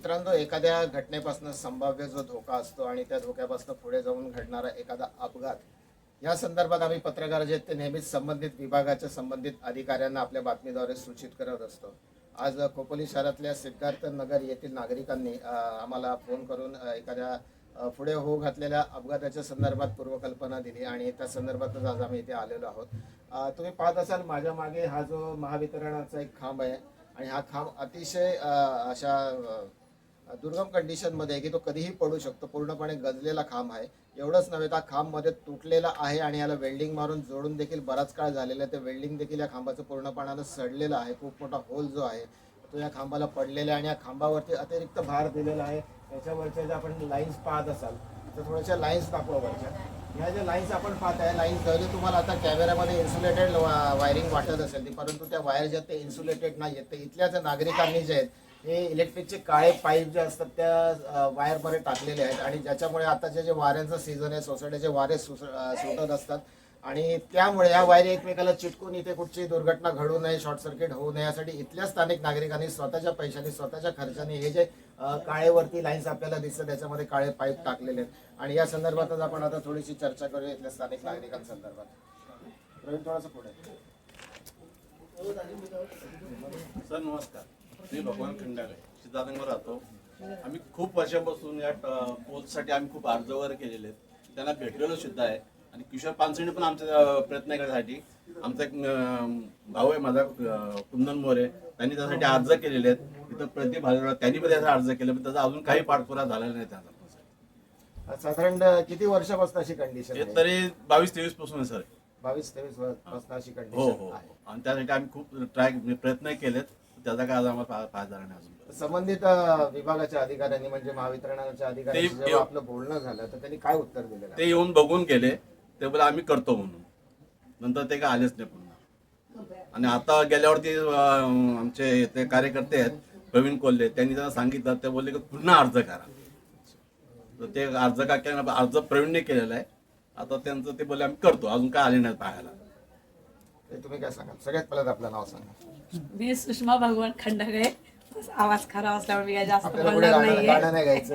मित्रांनो एखाद्या घटनेपासून संभाव्य जो धोका असतो आणि त्या धोक्यापासून पुढे जाऊन घडणारा एखादा अपघात या संदर्भात आम्ही पत्रकार जे आहेत ते नेहमीच संबंधित विभागाच्या संबंधित अधिकाऱ्यांना आपल्या बातमीद्वारे सूचित करत असतो. आज खोपोली शहरातल्या सिद्धार्थ नगर येथील नागरिकांनी आम्हाला फोन करून एखाद्या पुढे होऊ घातलेल्या अपघाताच्या संदर्भात पूर्वकल्पना दिली आणि त्या संदर्भातच आज आम्ही इथे आलेलो आहोत. तुम्ही पाहत असाल माझ्या मागे हा जो महावितरणाचा एक खांब आहे आणि हा खांब अतिशय अशा दुर्गम कंडिशनमध्ये आहे की तो कधीही पडू शकतो. पूर्णपणे गजलेला खांब आहे. एवढंच नव्हे तर खांबमध्ये तुटलेला आहे आणि याला वेल्डिंग मारून जोडून देखील बराच काळ झालेला आहे. ते वेल्डिंग देखील या खांबाचं पूर्णपणानं सडलेलं आहे. खूप मोठा होल जो आहे तो या खांबाला पडलेला आहे आणि या खांबावरती अतिरिक्त भार दिलेला आहे. याच्यावरच्या ज्या आपण लाईन्स पाहत असाल तर थोड्याशा लाईन्स दाखवावरच्या ह्या ज्या लाईन्स आपण पाहत आहे लाईन्स जरी तुम्हाला आता कॅमेऱ्यामध्ये इन्सुलेटेड वायरिंग वाटत असेल ती परंतु त्या वायर ज्या ते इन्सुलेटेड नाही आहेत ते इथल्याच नागरिकांनी जे आहेत हे इलेक्ट्रिकचे काळे पाईप जे असतात त्या वायरमध्ये टाकलेले आहेत आणि ज्याच्यामुळे आताचे जे वाऱ्यांचं सीझन आहे सोसायटीचे वारे सुस- सुटत असतात. आणि त्यामुळे या वायरी एकमेकाला चिटकून इथे कुठची दुर्घटना घडू नये शॉर्ट सर्किट होऊ नये यासाठी इथल्या स्थानिक नागरिकांनी स्वतःच्या पैशाने स्वतःच्या खर्चाने हे जे काळेवरती लाईन्स आपल्याला दिसतात त्याच्यामध्ये काळे पाईप टाकलेले आहेत. आणि या संदर्भातच आपण आता थोडीशी चर्चा करूया इथल्या स्थानिक नागरिकांसंदर्भात. प्रवीण थोडंसं पुढे. सर नमस्कार. मी भगवान खंडाळे सिद्धार्थनगर राहतो आम्ही खूप वर्षापासून या पोलसाठी आम्ही खूप अर्ज वगैरे केलेले आहेत. त्यांना भेटलेलो सुद्धा आहे. आणि किशोर पानसणी पण आमच्या प्रयत्न करण्यासाठी. आमचा एक भाऊ आहे माझा कुंदन मोरे. त्यांनी त्यासाठी अर्ज केलेले आहेत. तिथं प्रदीप भालेराव त्यांनी पण त्याचा अर्ज केला पण त्याचा अजून काही पाठपुरा झालेला नाही त्याचा. साधारण किती वर्षापासून अशी कंडिशन हे आहे? तरी बावीस तेवीसपासून आहे सर. बावीस तेवीस वर्षापासून अशी हो कंडिशन हो. आहे. आणि त्यासाठी आम्ही खूप ट्राय प्रयत्न केलेत. त्याचा काय आज आम्हाला फा- फायदा झाला नाही अजून. संबंधित अ, विभागाच्या अधिकाऱ्यांनी म्हणजे महावितरणाच्या अधिकाऱ्यांशी ते- जेव्हा आपलं बोलणं झालं तर त्यांनी काय उत्तर दिलेलं ते येऊन बघून गेले. ते बोले आम्ही करतो म्हणून. नंतर ते काय आलेच नाही पुन्हा. आणि आता गेल्यावरती अं, आमचे ते कार्यकर्ते आहेत प्रवीण कोल्हे त्यांनी त्यांना सांगितलं. ते बोलले की पुन्हा अर्ज करा. तर ते अर्ज का केला अर्ज प्रवीणने केलेला आहे. आता त्यांचं ते बोलले आम्ही करतो. अजून काय आले नाही पाहायला. ते तुम्ही काय सांगाल? सगळ्यात पहिल्यांदा आपलं नाव सांगा. मी सुषमा भगवान खंडागळे आवाज खराब असल्यामुळे मी काय जास्त आपल्याला पुढे बोलणार गाणं नाहीये. गाणं नाही गायचं.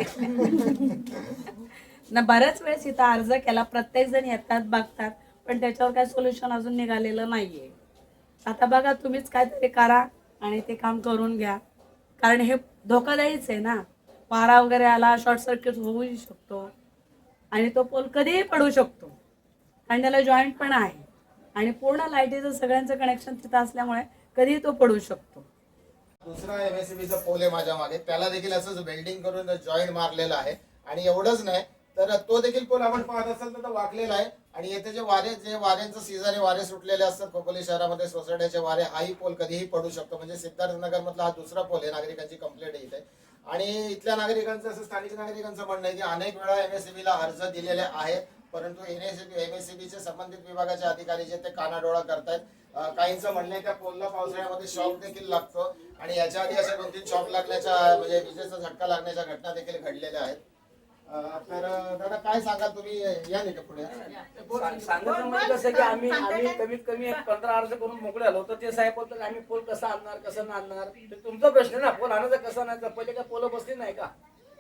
ना बऱ्याच वेळेस इथं अर्ज केला प्रत्येक जण येतात बघतात पण त्याच्यावर काय सोल्युशन अजून निघालेलं नाहीये. आता बघा तुम्हीच काहीतरी करा आणि ते काम करून घ्या. कारण हे धोकादायीच आहे ना. वारा वगैरे आला शॉर्ट सर्किट होऊ शकतो. आणि तो पोल कधीही पडू शकतो. आणि त्याला जॉईंट पण आहे. आणि पूर्ण लाईटीचं सगळ्यांचं कनेक्शन तिथं असल्यामुळे कधीही तो पडू शकतो. दुसरा एमएससीबीचा पोल आहे माझ्या मागे. त्याला देखील असंच वेल्डिंग करून जॉईंट मारलेला आहे. आणि एवढंच नाही तर तो देखील पोल आपण पाहत असाल तर तो वाकलेला आहे. आणि येथे जे वारे जे वाऱ्यांचं सीझन आहे वारे सुटलेले असतात खोपोली शहरामध्ये सोसायट्याचे वारे हाही पोल कधीही पडू शकतो. म्हणजे सिद्धार्थनगर मधला हा दुसरा पोल आहे नागरिकांची कंप्लेंट आहे इथे. आणि इथल्या नागरिकांचं असं स्थानिक नागरिकांचं म्हणणं आहे की अनेक वेळा एमएससीबी ला अर्ज दिलेले आहेत. परंतु एमएससीबी चे संबंधित विभागाचे अधिकारी जे ते कानाडोळा करतायत. अं, काहींचं म्हणणं आहे त्या पोलला पावसाळ्यामध्ये शॉक देखील लागतो आणि याच्या आधी अशा दोन तीन शॉक लागण्याच्या म्हणजे विजेचा झटका लागण्याच्या घटना देखील घडलेल्या आहेत. तर अं, दादा काय सांगाल तुम्ही? या नाही का पुढे. सांग- सांगायचं म्हणजे कसं की आम्ही आम्ही कमीत कमी एक पंधरा अर्ज करून मोकळे आलो तर ते साहेब बोलतात आम्ही पोल कसा आणणार कसं आणणार? तुमचा प्रश्न ना पोल आणायचा कसा नाही पहिले काय पोलं बसली नाही का?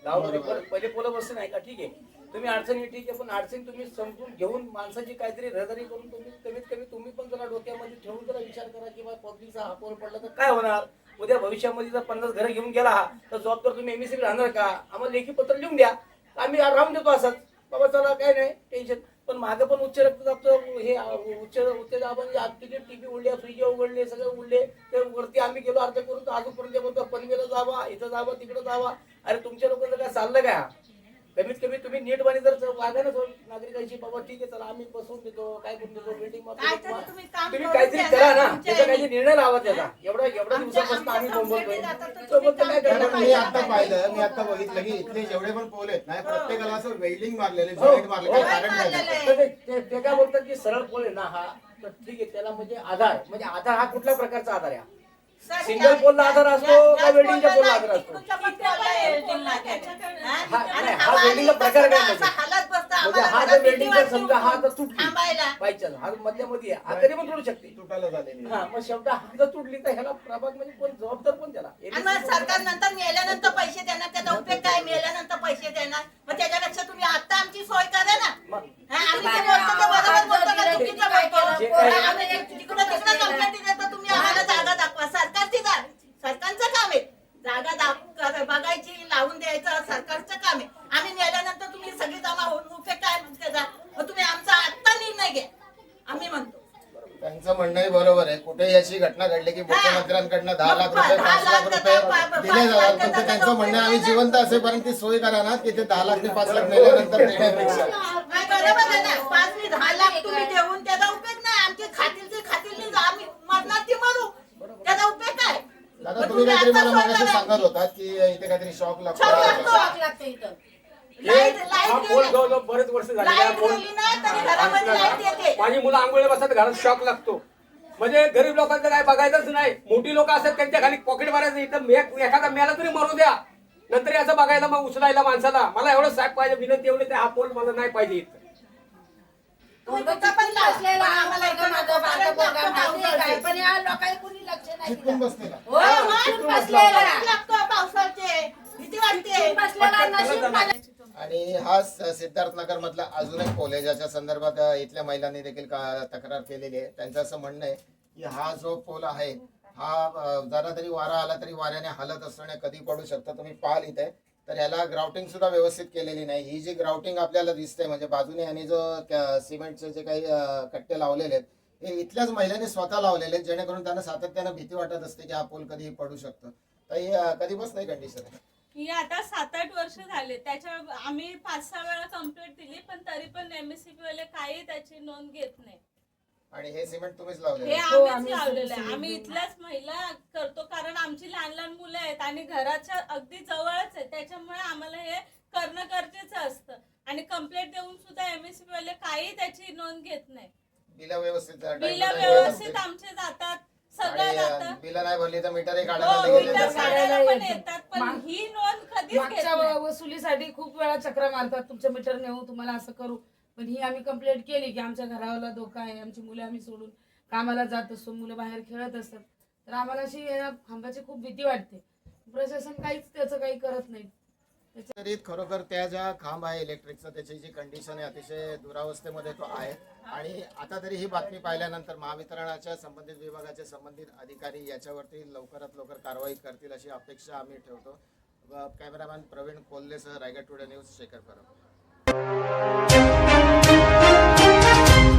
गावामध्ये परत पहिले पोलं बसली नाही का? ठीक आहे. तुम्ही अडचणी ठीक आहे पण अडचणी तुम्ही समजून घेऊन माणसाची काहीतरी रहदारी करून तुम्ही कमीत कमी तुम्ही पण जरा डोक्यामध्ये ठेवून जरा विचार करा की बा पब्लिकचा हा पोल पडला तर काय होणार? उद्या भविष्यामध्ये जर पन्नास घरं घेऊन गेला हा तर जबाबदार तुम्ही एमएससी राहणार का? आम्हाला लेखी पत्र लिहून द्या. आम्ही राहून देतो असंच. बाबा चला काय नाही. टेन्शन पण माझं पण उच्च रक्तदाबचं हे उच्च उच्च दाबाने तिथे टीबी उडले फ्रीज उघडले सगळे उडले ते वरती आम्ही गेलो अर्ज करून अजूनपर्यंत बोलतो पनवेला जावा इथं जावा तिकडे जावा. अरे तुमच्या लोकांचं काय चाललं काय कमीत कमी तुम्ही नीटवाणी जर वागा ना नागरिकांची बाबा ठीक आहे चला आम्ही बसवून देतो काय करून देतो बिल्डिंग काहीतरी तुम्ही काहीतरी करा ना, त्याचा काही. निर्णय लावा त्याचा एवढा एवढ्या आमच्या- दिवसापासून आम्ही आमच्या बोंबलतोय complaint येतात तर तो बोलतो तुम्ही काय काम करणार कारण केलं मी. आता पाहिलं मी आता बघितलं की इथले जेवढे पण पोल आहेत ना हो. प्रत्येकाला असं वेल्डिंग मारलेले हो. जॉईंट हो. कारण नाही मारलेलं. आहे. तर ते- काय बोलतात की सरळ पोल आहे ना हा तर ठीक आहे त्याला म्हणजे आधार म्हणजे आधार हा कुठल्या प्रकारचा आधार आहे हा? सिंगल पोलला आधार असतो का या वेल्डिंगच्या पोलला आधार असतो? हा? नाही, हा वेल्डिंगचा प्रकार काय म्हणजे? म्हणजे आम्हाला हा जरा जर भीती वेल्डिंग वाटते समजा हा तर तुटली बायचान्स हा मधल्यामध्ये आहे. हा तरी पण तुटू शकते. तुटायला झालेली. हा मग शेवटा हा जर तुटली तर ह्याला प्रभाग म्हणजे कोण? जबाबदार कोण त्याला? सरकार नंतर मेल्यानंतर पैसे देणार त्या पैसे देणार. मग त्याच्यापेक्षा तुम्ही आता आमची सोय करा ना. मग हा, आम्ही जे बोलतो ते बरोबर बोलतो का? चुकीचं जे बोलतो? काय- हा, आम्ही तिकडं तिकडं कंप्लेंट देतो तुम्ही आम्हाला जागा दाखवा सरकारची जा सरकारचं काम आहे जागा दाख कर- बघायची लावून द्यायचं सरकारचं काम आहे आम्ही नेल्यानंतर तुम्ही सगळी जमा होऊन उपयोग काय त्याचा मग तुम्ही आमचा आत्ता निर्णय घ्या आम्ही म्हणतो त्यांचं म्हणणंही बरोबर आहे. कुठेही अशी घटना घडली की मुख्यमंत्र्यांकडनं दहा लाख रुपये पाच लाख रुपये दिले जातात. पण ते देतात, त्यांचं म्हणणं आहे, आम्ही जिवंत असेपर्यंत ती सोय करा ना की ते दहा लाख ते पाच लाख नेल्यानंतर देण्यापेक्षा नाही, बरोबर. आहे ना. पाच मी दहा लाख तुम्ही देऊन त्याचा उपयोग नाही. आमची खातील ती खातील नाही. आम्ही मरणार ती मरू. त्याचा उपयोग काय? दादा तुम्ही काहीतरी मला मागाशी. सांगत होतात की इथे काहीतरी शॉक शॉक लागतो. लागतो लाइट हा लाइट पोल गेली. जवळजवळ बरेच वर्ष झाले. या लाइट पोल गेली ना तरी घरामध्ये लाइट येते. माझी मुलं आंघोळीला बसतात घरात शॉक लागतो. म्हणजे गरीब लोकांचं काय बघायचंच नाही. मोठी लोक असतात त्यांच्या खाली पॉकेट मारायचं इथं एक- एखादा मेला तरी मरू द्या. नंतर याचं बघायला मग उचलायला माणसाला. मला एवढं साहेब पाहिजे विनंती एवढी ते हा पोल मला नाही पाहिजे इथं. तुम्ही कुठं पण आम्हाला इथं या लोकांनी कुणी लक्ष नाही चिटकून दिलं. बसलेला. हो, मग चिटकून बसलेला. लागतो पावसाळ्याचे भीती वाटते. बसलेला नशीब मला- आणि हा सिद्धार्थनगर मधला अजून एक पोल आहे ज्याच्या संदर्भात इथल्या महिलांनी देखील तक्रार केलेली आहे. त्यांचं असं म्हणणं आहे की हा जो पोल आहे हा जरा तरी वारा आला तरी वाऱ्याने हालत असताना कधी पडू शकतं तुम्ही पाहाल इथे. तर याला ग्राउटिंग सुद्धा व्यवस्थित केलेली नाही. ही जी ग्राउटिंग आपल्याला दिसते म्हणजे बाजूने यांनी जो सिमेंटचे जे काही कट्टे लावलेले आहेत हे इथल्याच महिलांनी स्वतः लावलेले आहेत जेणेकरून त्यांना सातत्यानं भीती वाटत असते की हा पूल कधी पडू शकतो. तर हे कधीपासून नाही कंडिशन आहे? ही आता सात आठ वर्ष झाले. त्याच्या आम्ही पाच सहा वेळा कंप्लेंट दिली पण तरी पण एमएससीपी वाले काही त्याची नोंद घेत नाही. आणि हे सिमेंट तुम्हीच लावलेलं हे. आम्हीच लावलेलं आहे. आम्ही इथल्याच महिला करतो कारण आमची लहान लहान मुलं आहेत आणि घराच्या अगदी जवळच आहे. त्याच्यामुळे आम्हाला हे करणं गरजेचं असतं. आणि कंप्लेंट देऊन सुद्धा एमएससीपी वाले काही त्याची नोंद घेत नाही. बिलं व्यवस्थित बिल व्यवस्थित. आमचे जातात सगळं आणि जातं. अ, बिलं नाही भरली तर मीटरही हो काढायला मीटर काढायला पण येतात. येतात पण माग- ही नोंद कधीच घेत मागच्या नाही. व- वसुलीसाठी खूप वेळा चक्र मारतात तुमचं मीटर नेऊ तुम्हाला असं करू. पण ही आम्ही कंप्लेंट केली की आमच्या घराला धोका आहे आमची मुलं आम्ही सोडून कामाला जात असतो मुलं बाहेर खेळत असतात. तर आम्हाला अशी या खांबाची खूप भीती वाटते. प्रशासन काहीच त्याचं काही करत नाही. तरी खरोखर त्या ज्या खांब आहे इलेक्ट्रिकचा त्याची जी कंडिशन आहे अतिशय दुरावस्थेमध्ये तो आहे. आणि आता तरी ही बातमी पाहिल्यानंतर महावितरणाच्या संबंधित विभागाचे संबंधित अधिकारी याच्यावरती लवकरात लवकर कारवाई करतील अशी अपेक्षा आम्ही ठेवतो. कॅमेरामॅन प्रवीण कोल्हेसह रायगड टुडे न्यूज शेखर परब.